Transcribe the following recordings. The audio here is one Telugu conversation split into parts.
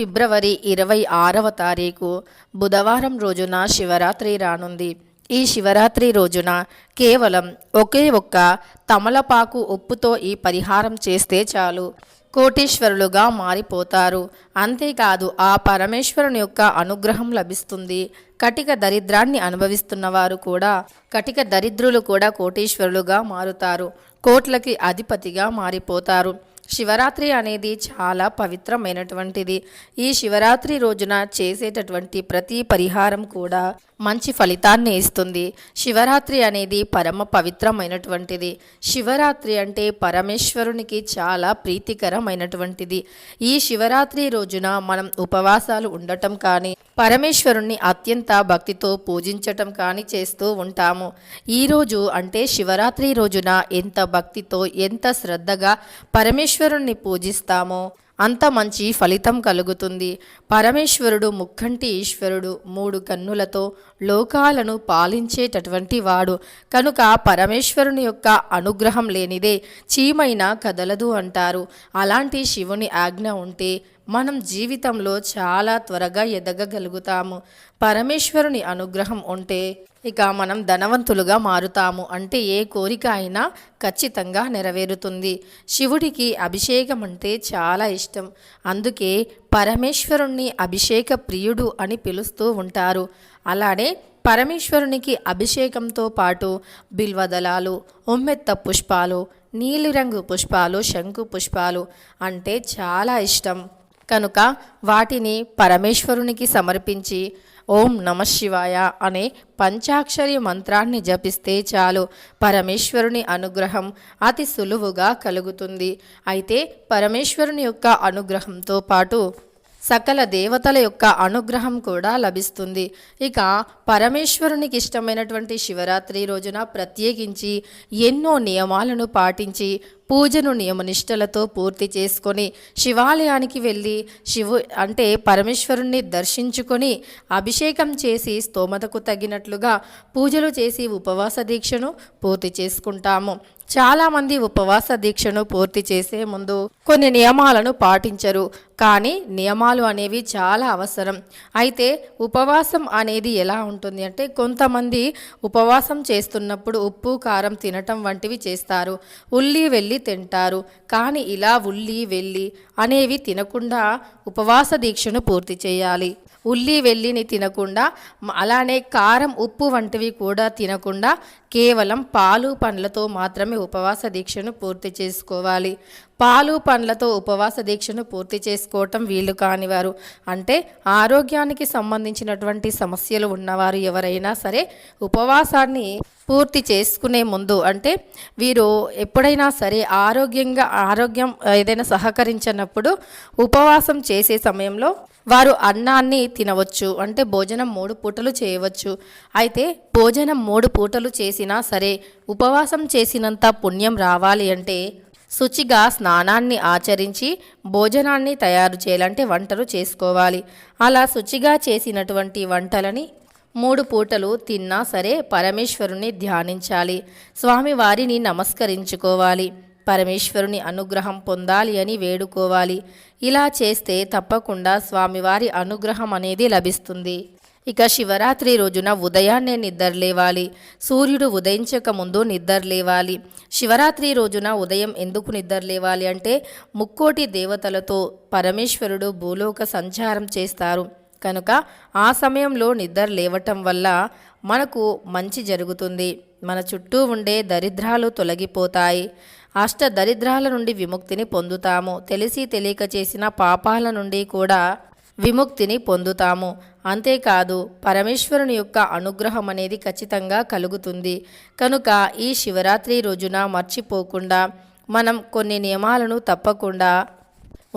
ఫిబ్రవరి ఇరవై ఆరవ తారీఖు బుధవారం రోజున శివరాత్రి రానుంది. ఈ శివరాత్రి రోజున కేవలం ఒకే ఒక్క తమలపాకు ఉప్పుతో ఈ పరిహారం చేస్తే చాలు. కోటీశ్వరులుగా మారిపోతారు. అంతేకాదు ఆ పరమేశ్వరుని యొక్క అనుగ్రహం లభిస్తుంది. కటిక దరిద్రాన్ని అనుభవిస్తున్న వారు కూడా కటిక దరిద్రులు కూడా కోటీశ్వరులుగా మారుతారు. కోట్లకి అధిపతిగా మారిపోతారు. శివరాత్రి అనేది చాలా పవిత్రమైనటువంటిది. ఈ శివరాత్రి రోజున చేసేటటువంటి ప్రతి పరిహారం కూడా మంచి ఫలితాన్ని ఇస్తుంది. శివరాత్రి అనేది పరమ పవిత్రమైనటువంటిది. శివరాత్రి అంటే పరమేశ్వరునికి చాలా ప్రీతికరమైనటువంటిది. ఈ శివరాత్రి రోజున మనం ఉపవాసాలు ఉండటం కానీ పరమేశ్వరుణ్ణి అత్యంత భక్తితో పూజించటం కానీ చేస్తూ ఉంటాము. ఈరోజు అంటే శివరాత్రి రోజున ఎంత భక్తితో ఎంత శ్రద్ధగా పరమేశ్వరుణ్ణి పూజిస్తామో అంత మంచి ఫలితం కలుగుతుంది. పరమేశ్వరుడు ముక్కంటి ఈశ్వరుడు మూడు కన్నులతో లోకాలను పాలించేటటువంటి వాడు. కనుక పరమేశ్వరుని యొక్క అనుగ్రహం లేనిదే చీమైన కదలదు అంటారు. అలాంటి శివుని ఆజ్ఞ ఉంటే మనం జీవితంలో చాలా త్వరగా ఎదగగలుగుతాము. పరమేశ్వరుని అనుగ్రహం ఉంటే ఇక మనం ధనవంతులుగా మారుతాము అంటే ఏ కోరిక అయినా ఖచ్చితంగా నెరవేరుతుంది. శివుడికి అభిషేకం అంటే చాలా ఇష్టం. అందుకే పరమేశ్వరుణ్ణి అభిషేక ప్రియుడు అని పిలుస్తూ ఉంటారు. అలానే పరమేశ్వరునికి అభిషేకంతో పాటు బిల్వదళాలు ఉమ్మెత్త పుష్పాలు నీలిరంగు పుష్పాలు శంకు పుష్పాలు అంటే చాలా ఇష్టం. కనుక వాటిని పరమేశ్వరునికి సమర్పించి ఓం నమ శివాయ అనే పంచాక్షరి మంత్రాన్ని జపిస్తే చాలు పరమేశ్వరుని అనుగ్రహం అతి సులువుగా కలుగుతుంది. అయితే పరమేశ్వరుని యొక్క అనుగ్రహంతో పాటు సకల దేవతల యొక్క అనుగ్రహం కూడా లభిస్తుంది. ఇక పరమేశ్వరునికి ఇష్టమైనటువంటి శివరాత్రి రోజున ప్రత్యేకించి ఎన్నో నియమాలను పాటించి పూజను నియమనిష్టలతో పూర్తి చేసుకొని శివాలయానికి వెళ్ళి శివు అంటే పరమేశ్వరుణ్ణి దర్శించుకొని అభిషేకం చేసి స్తోమతకు తగినట్లుగా పూజలు చేసి ఉపవాస దీక్షను పూర్తి చేసుకుంటాము. చాలామంది ఉపవాస దీక్షను పూర్తి చేసే ముందు కొన్ని నియమాలను పాటించరు. కానీ నియమాలు అనేవి చాలా అవసరం. అయితే ఉపవాసం అనేది ఎలా ఉంటుంది అంటే కొంతమంది ఉపవాసం చేస్తున్నప్పుడు ఉప్పు కారం తినటం వంటివి చేస్తారు. ఉల్లి వెళ్ళి తింటారు. కానీ ఇలా ఉల్లి వెళ్ళి అనేవి తినకుండా ఉపవాస దీక్షను పూర్తి చేయాలి. ఉల్లి వెల్లిని తినకుండా అలానే కారం ఉప్పు వంటివి కూడా తినకుండా కేవలం పాలు పండ్లతో మాత్రమే ఉపవాస దీక్షను పూర్తి చేసుకోవాలి. పాలు పండ్లతో ఉపవాస దీక్షను పూర్తి చేసుకోవటం వీలు కానివారు. అంటే ఆరోగ్యానికి సంబంధించినటువంటి సమస్యలు ఉన్నవారు ఎవరైనా సరే ఉపవాసాన్ని పూర్తి చేసుకునే ముందు అంటే వీరు ఎప్పుడైనా సరే ఆరోగ్యంగా ఆరోగ్యం ఏదైనా సహకరించినప్పుడు ఉపవాసం చేసే సమయంలో వారు అన్నాన్ని తినవచ్చు. అంటే భోజనం మూడు పూటలు చేయవచ్చు. అయితే భోజనం మూడు పూటలు చేసి చేసినా సరే ఉపవాసం చేసినంత పుణ్యం రావాలి అంటే శుచిగా స్నానాన్ని ఆచరించి భోజనాన్ని తయారు చేయాలంటే వంటలు చేసుకోవాలి. అలా శుచిగా చేసినటువంటి వంటలని మూడు పూటలు తిన్నా సరే పరమేశ్వరుని ధ్యానించాలి. స్వామివారిని నమస్కరించుకోవాలి. పరమేశ్వరుని అనుగ్రహం పొందాలి అని వేడుకోవాలి. ఇలా చేస్తే తప్పకుండా స్వామివారి అనుగ్రహం అనేది లభిస్తుంది. ఇక శివరాత్రి రోజున ఉదయాన్నే నిద్రలేవాలి. సూర్యుడు ఉదయించక ముందు నిద్రలేవాలి. శివరాత్రి రోజున ఉదయం ఎందుకు నిద్రలేవాలి అంటే ముక్కోటి దేవతలతో పరమేశ్వరుడు భూలోక సంచారం చేస్తారు. కనుక ఆ సమయంలో నిద్ర లేవటం వల్ల మనకు మంచి జరుగుతుంది. మన చుట్టూ ఉండే దరిద్రాలు తొలగిపోతాయి. అష్ట దరిద్రాల నుండి విముక్తిని పొందుతాము. తెలిసి తెలియక చేసిన పాపాల నుండి కూడా విముక్తిని పొందుతాము. అంతేకాదు పరమేశ్వరుని యొక్క అనుగ్రహం అనేది ఖచ్చితంగా కలుగుతుంది. కనుక ఈ శివరాత్రి రోజున మర్చిపోకుండా మనం కొన్ని నియమాలను తప్పకుండా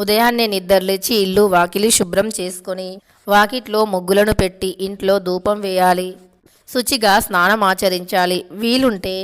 ఉదయాన్నే నిద్రలేచి ఇల్లు వాకిలి శుభ్రం చేసుకొని వాకిట్లో ముగ్గులను పెట్టి ఇంట్లో ధూపం వేయాలి. శుచిగా స్నానం ఆచరించాలి. వీలుంటే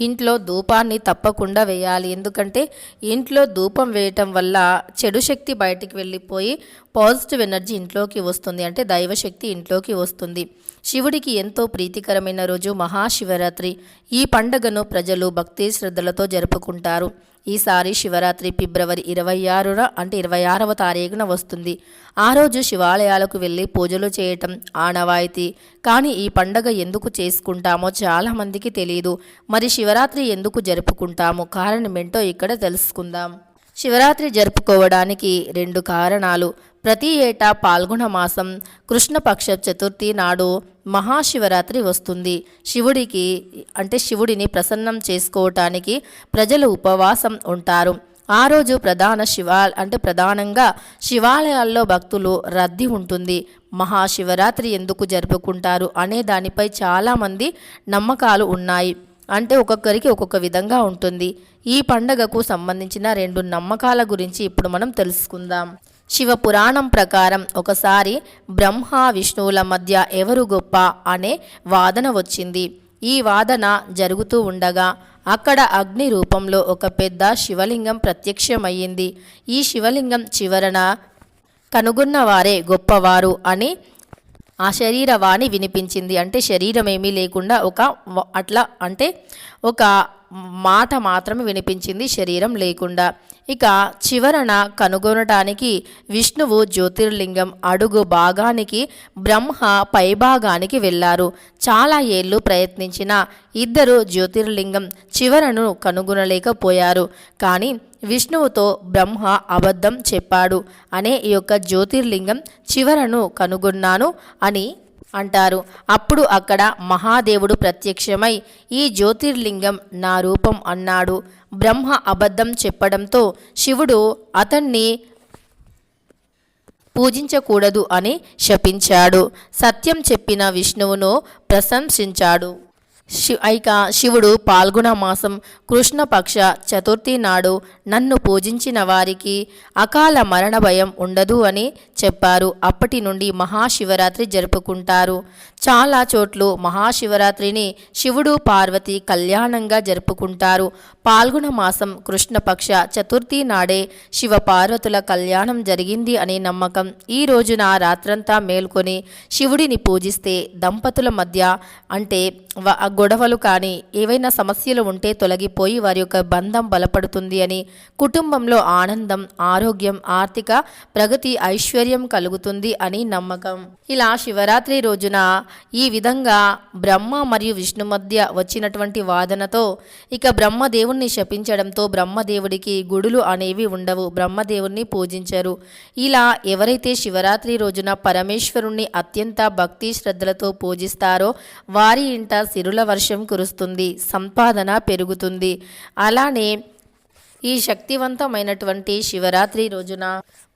ఇంట్లో ధూపాన్ని తప్పకుండా వేయాలి. ఎందుకంటే ఇంట్లో ధూపం వేయటం వల్ల చెడు శక్తి బయటికి వెళ్ళిపోయి పాజిటివ్ ఎనర్జీ ఇంట్లోకి వస్తుంది. అంటే దైవశక్తి ఇంట్లోకి వస్తుంది. శివుడికి ఎంతో ప్రీతికరమైన రోజు మహాశివరాత్రి. ఈ పండుగను ప్రజలు భక్తి శ్రద్ధలతో జరుపుకుంటారు. ఈసారి శివరాత్రి ఫిబ్రవరి ఇరవై ఆరున అంటే ఇరవై ఆరవ తారీఖున వస్తుంది. ఆ రోజు శివాలయాలకు వెళ్ళి పూజలు చేయటం ఆనవాయితీ. కానీ ఈ పండగ ఎందుకు చేసుకుంటామో చాలామందికి తెలియదు మరి శివరాత్రి ఎందుకు జరుపుకుంటాము? కారణం ఏంటో ఇక్కడ తెలుసుకుందాం. శివరాత్రి జరుపుకోవడానికి రెండు కారణాలు. ప్రతి ఏటా పాల్గొన మాసం కృష్ణపక్ష చతుర్థి నాడు మహాశివరాత్రి వస్తుంది. శివుడికి అంటే శివుడిని ప్రసన్నం చేసుకోవటానికి ప్రజలు ఉపవాసం ఉంటారు. ఆ రోజు ప్రధాన శివ అంటే ప్రధానంగా శివాలయాల్లో భక్తులు రద్దీ ఉంటుంది. మహాశివరాత్రి ఎందుకు జరుపుకుంటారు అనే దానిపై చాలామంది నమ్మకాలు ఉన్నాయి. అంటే ఒక్కొక్కరికి ఒక్కొక్క విధంగా ఉంటుంది. ఈ పండగకు సంబంధించిన రెండు నమ్మకాల గురించి ఇప్పుడు మనం తెలుసుకుందాం. శివ పురాణం ప్రకారం ఒకసారి బ్రహ్మ విష్ణువుల మధ్య ఎవరు గొప్ప అనే వాదన వచ్చింది. ఈ వాదన జరుగుతూ ఉండగా అక్కడ అగ్ని రూపంలో ఒక పెద్ద శివలింగం ప్రత్యక్షమయ్యింది. ఈ శివలింగం చివరన కనుగొన్నవారే గొప్పవారు అని ఆ శరీరవాణి వినిపించింది. అంటే శరీరం ఏమీ లేకుండా ఒక అట్లా అంటే ఒక మాట మాత్రమే వినిపించింది శరీరం లేకుండా. ఇక చివరన కనుగొనటానికి విష్ణువు జ్యోతిర్లింగం అడుగు భాగానికి బ్రహ్మ పైభాగానికి వెళ్ళారు. చాలా ఏళ్ళు ప్రయత్నించిన ఇద్దరు జ్యోతిర్లింగం చివరను కనుగొనలేకపోయారు. కానీ విష్ణువుతో బ్రహ్మ అబద్ధం చెప్పాడు. అనే ఈ యొక్క జ్యోతిర్లింగం చివరను కనుగొన్నాను అని అంటారు. అప్పుడు అక్కడ మహాదేవుడు ప్రత్యక్షమై ఈ జ్యోతిర్లింగం నా రూపం అన్నాడు. బ్రహ్మ అబద్ధం చెప్పడంతో శివుడు అతన్ని పూజించకూడదు అని శపించాడు. సత్యం చెప్పిన విష్ణువును ప్రశంసించాడు. శి ఇక శివుడు పాల్గొన మాసం కృష్ణపక్ష చతుర్థి నాడు నన్ను పూజించిన వారికి అకాల మరణ భయం ఉండదు అని చెప్పారు. అప్పటి నుండి మహాశివరాత్రి జరుపుకుంటారు. చాలా చోట్లు మహాశివరాత్రిని శివుడు పార్వతి కళ్యాణంగా జరుపుకుంటారు. పాల్గొన మాసం కృష్ణపక్ష చతుర్థి నాడే శివ పార్వతుల కళ్యాణం జరిగింది అనే నమ్మకం. ఈ రోజున రాత్రంతా మేల్కొని శివుడిని పూజిస్తే దంపతుల మధ్య అంటే గొడవలు కానీ ఏవైనా సమస్యలు ఉంటే తొలగిపోయి వారి యొక్క బంధం బలపడుతుంది అని కుటుంబంలో ఆనందం ఆరోగ్యం ఆర్థిక ప్రగతి ఐశ్వర్యం కలుగుతుంది అని నమ్మకం. ఇలా శివరాత్రి రోజున ఈ విధంగా బ్రహ్మ మరియు విష్ణు మధ్య వచ్చినటువంటి వాదనతో ఇక బ్రహ్మదేవుణ్ణి శపించడంతో బ్రహ్మదేవుడికి గుడులు అనేవి ఉండవు బ్రహ్మదేవుణ్ణి పూజించరు. ఇలా ఎవరైతే శివరాత్రి రోజున పరమేశ్వరుణ్ణి అత్యంత భక్తి శ్రద్ధలతో పూజిస్తారో వారి ఇంట సిరుల వర్షం కురుస్తుంది సంపాదన పెరుగుతుంది. అలానే ఈ శక్తివంతమైనటువంటి శివరాత్రి రోజున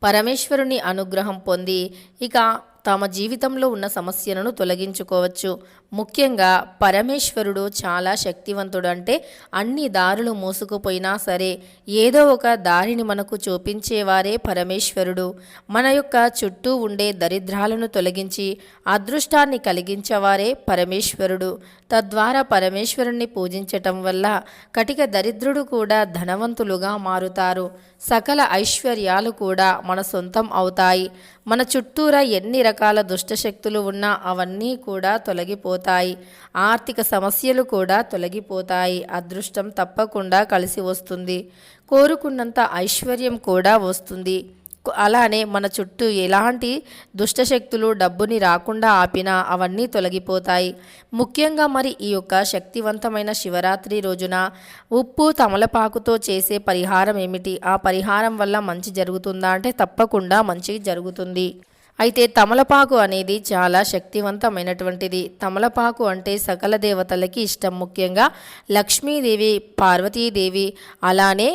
పరమేశ్వరుని అనుగ్రహం పొంది ఇక తమ జీవితంలో ఉన్న సమస్యలను తొలగించుకోవచ్చు. ముఖ్యంగా పరమేశ్వరుడు చాలా శక్తివంతుడు అంటే అన్ని దారులు మూసుకుపోయినా సరే ఏదో ఒక దారిని మనకు చూపించేవారే పరమేశ్వరుడు. మన యొక్క చుట్టూ ఉండే దరిద్రాలను తొలగించి అదృష్టాన్ని కలిగించేవారే పరమేశ్వరుడు. తద్వారా పరమేశ్వరుణ్ణి పూజించటం వల్ల కటిక దరిద్రుడు కూడా ధనవంతులుగా మారుతారు. సకల ఐశ్వర్యాలు కూడా మన సొంతం అవుతాయి. మన చుట్టూరా ఎన్ని రకాల దుష్టశక్తులు ఉన్నా అవన్నీ కూడా తొలగిపోతాయి. ఆర్థిక సమస్యలు కూడా తొలగిపోతాయి. అదృష్టం తప్పకుండా కలిసి వస్తుంది. కోరుకున్నంత ఐశ్వర్యం కూడా వస్తుంది. అలానే మన చుట్టూ ఎలాంటి దుష్టశక్తులు డబ్బుని రాకుండా ఆపినా అవన్నీ తొలగిపోతాయి. ముఖ్యంగా మరి ఈ యొక్క శక్తివంతమైన శివరాత్రి రోజున ఉప్పు తమలపాకుతో చేసే పరిహారం ఏమిటి? ఆ పరిహారం వల్ల మంచి జరుగుతుందా? అంటే తప్పకుండా మంచి జరుగుతుంది. అయితే తమలపాకు అనేది చాలా శక్తివంతమైనటువంటిది. తమలపాకు అంటే సకల దేవతలకి ఇష్టం. ముఖ్యంగా లక్ష్మీదేవి పార్వతీదేవి అలానే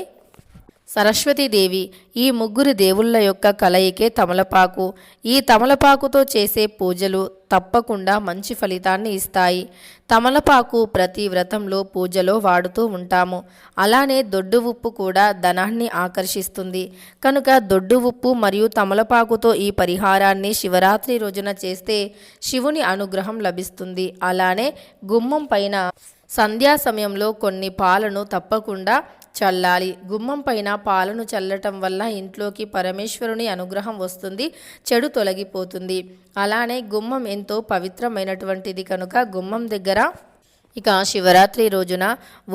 సరస్వతీదేవి ఈ ముగ్గురు దేవుళ్ళ యొక్క కలయికే తమలపాకు. ఈ తమలపాకుతో చేసే పూజలు తప్పకుండా మంచి ఫలితాన్ని ఇస్తాయి. తమలపాకు ప్రతి వ్రతంలో పూజలో వాడుతూ ఉంటాము. అలానే దొడ్డు ఉప్పు కూడా ధనాన్ని ఆకర్షిస్తుంది. కనుక దొడ్డు ఉప్పు మరియు తమలపాకుతో ఈ పరిహారాన్ని శివరాత్రి రోజున చేస్తే శివుని అనుగ్రహం లభిస్తుంది. అలానే గుమ్మం పైన సంధ్యా సమయంలో కొన్ని పాలను తప్పకుండా చల్లాలి. గుమ్మం పైన పాలను చల్లటం వల్ల ఇంట్లోకి పరమేశ్వరుని అనుగ్రహం వస్తుంది చెడు తొలగిపోతుంది. అలానే గుమ్మం ఎంతో పవిత్రమైనటువంటిది కనుక గుమ్మం దగ్గర ఇక శివరాత్రి రోజున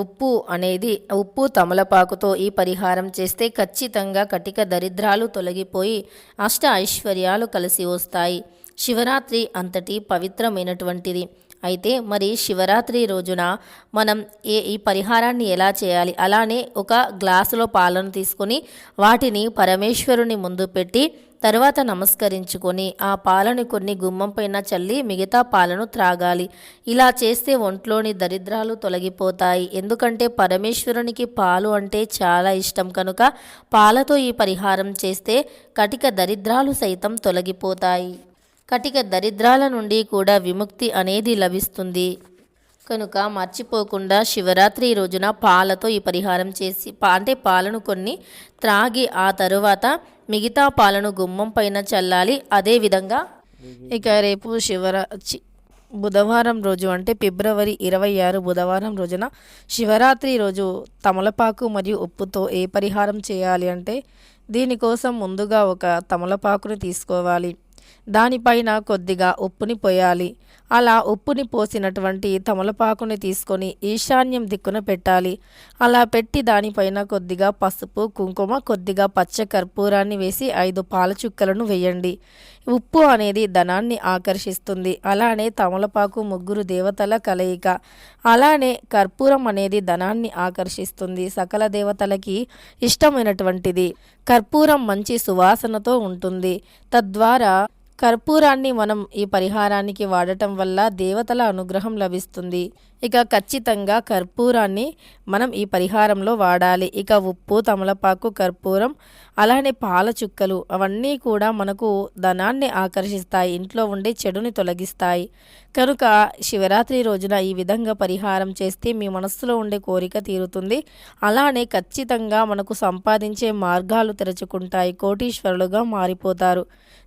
ఉప్పు అనేది ఉప్పు తమలపాకుతో ఈ పరిహారం చేస్తే ఖచ్చితంగా కటిక దరిద్రాలు తొలగిపోయి అష్ట ఐశ్వర్యాలు కలిసి వస్తాయి. శివరాత్రి అంతటి పవిత్రమైనటువంటిది. అయితే మరి శివరాత్రి రోజున మనం ఏ ఈ పరిహారాన్ని ఎలా చేయాలి? అలానే ఒక గ్లాసులో పాలను తీసుకొని వాటిని పరమేశ్వరుని ముందు పెట్టి తర్వాత నమస్కరించుకొని ఆ పాలను కొన్ని గుమ్మం పైన చల్లి మిగతా పాలను త్రాగాలి. ఇలా చేస్తే ఒంట్లోని దరిద్రాలు తొలగిపోతాయి. ఎందుకంటే పరమేశ్వరునికి పాలు అంటే చాలా ఇష్టం. కనుక పాలతో ఈ పరిహారం చేస్తే కటిక దరిద్రాలు సైతం తొలగిపోతాయి. కటిక దరిద్రాల నుండి కూడా విముక్తి అనేది లభిస్తుంది. కనుక మర్చిపోకుండా శివరాత్రి రోజున పాలతో ఈ పరిహారం చేసి అంటే పాలను కొన్ని త్రాగి ఆ తరువాత మిగతా పాలను గుమ్మం పైన చల్లాలి. అదేవిధంగా ఇక రేపు శివరాత్రి బుధవారం రోజు అంటే ఫిబ్రవరి ఇరవై ఆరు బుధవారం రోజున శివరాత్రి రోజు తమలపాకు మరియు ఉప్పుతో ఏ పరిహారం చేయాలి అంటే దీనికోసం ముందుగా ఒక తమలపాకుని తీసుకోవాలి. దానిపైన కొద్దిగా ఉప్పుని పోయాలి. అలా ఉప్పుని పోసినటువంటి తమలపాకుని తీసుకొని ఈశాన్యం దిక్కున పెట్టాలి. అలా పెట్టి దానిపైన కొద్దిగా పసుపు కుంకుమ కొద్దిగా పచ్చ కర్పూరాన్ని వేసి ఐదు పాల చుక్కలను వేయండి. ఉప్పు అనేది ధనాన్ని ఆకర్షిస్తుంది. అలానే తమలపాకు ముగ్గురు దేవతల కలయిక. అలానే కర్పూరం అనేది ధనాన్ని ఆకర్షిస్తుంది. సకల దేవతలకి ఇష్టమైనటువంటిది. కర్పూరం మంచి సువాసనతో ఉంటుంది. తద్వారా కర్పూరాన్ని మనం ఈ పరిహారానికి వాడటం వల్ల దేవతల అనుగ్రహం లభిస్తుంది. ఇక ఖచ్చితంగా కర్పూరాన్ని మనం ఈ పరిహారంలో వాడాలి. ఇక ఉప్పు తమలపాకు కర్పూరం అలానే పాల చుక్కలు అవన్నీ కూడా మనకు ధనాన్ని ఆకర్షిస్తాయి. ఇంట్లో ఉండే చెడుని తొలగిస్తాయి. కనుక శివరాత్రి రోజున ఈ విధంగా పరిహారం చేస్తే మీ మనస్సులో ఉండే కోరిక తీరుతుంది. అలానే ఖచ్చితంగా మనకు సంపాదించే మార్గాలు తెరుచుకుంటాయి. కోటీశ్వరులుగా మారిపోతారు.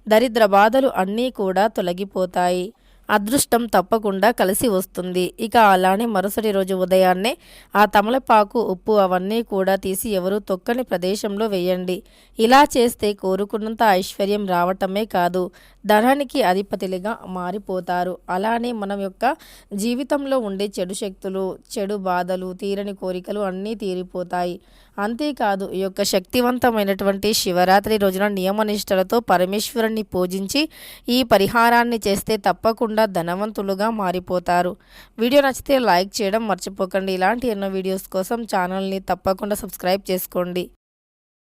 దరిద్ర బాధలు అన్నీ కూడా తొలగిపోతాయి. అదృష్టం తప్పకుండా కలిసి వస్తుంది. ఇక అలానే మరుసటి రోజు ఉదయాన్నే ఆ తమలపాకు ఉప్పు అవన్నీ కూడా తీసి ఎవరు తొక్కని ప్రదేశంలో వేయండి. ఇలా చేస్తే కోరుకున్నంత ఐశ్వర్యం రావటమే కాదు. ధనానికి అధిపతులుగా మారిపోతారు. అలానే మనం యొక్క జీవితంలో ఉండే చెడు శక్తులు చెడు బాధలు తీరని కోరికలు అన్నీ తీరిపోతాయి. అంతేకాదు ఈ యొక్క శక్తివంతమైనటువంటి శివరాత్రి రోజున నియమనిష్టలతో పరమేశ్వరుణ్ణి పూజించి ఈ పరిహారాన్ని చేస్తే తప్పకుండా ధనవంతులుగా మారిపోతారు. వీడియో నచ్చితే లైక్ చేయడం మర్చిపోకండి. ఇలాంటి ఎన్నో వీడియోస్ కోసం ఛానల్ని తప్పకుండా సబ్స్క్రైబ్ చేసుకోండి.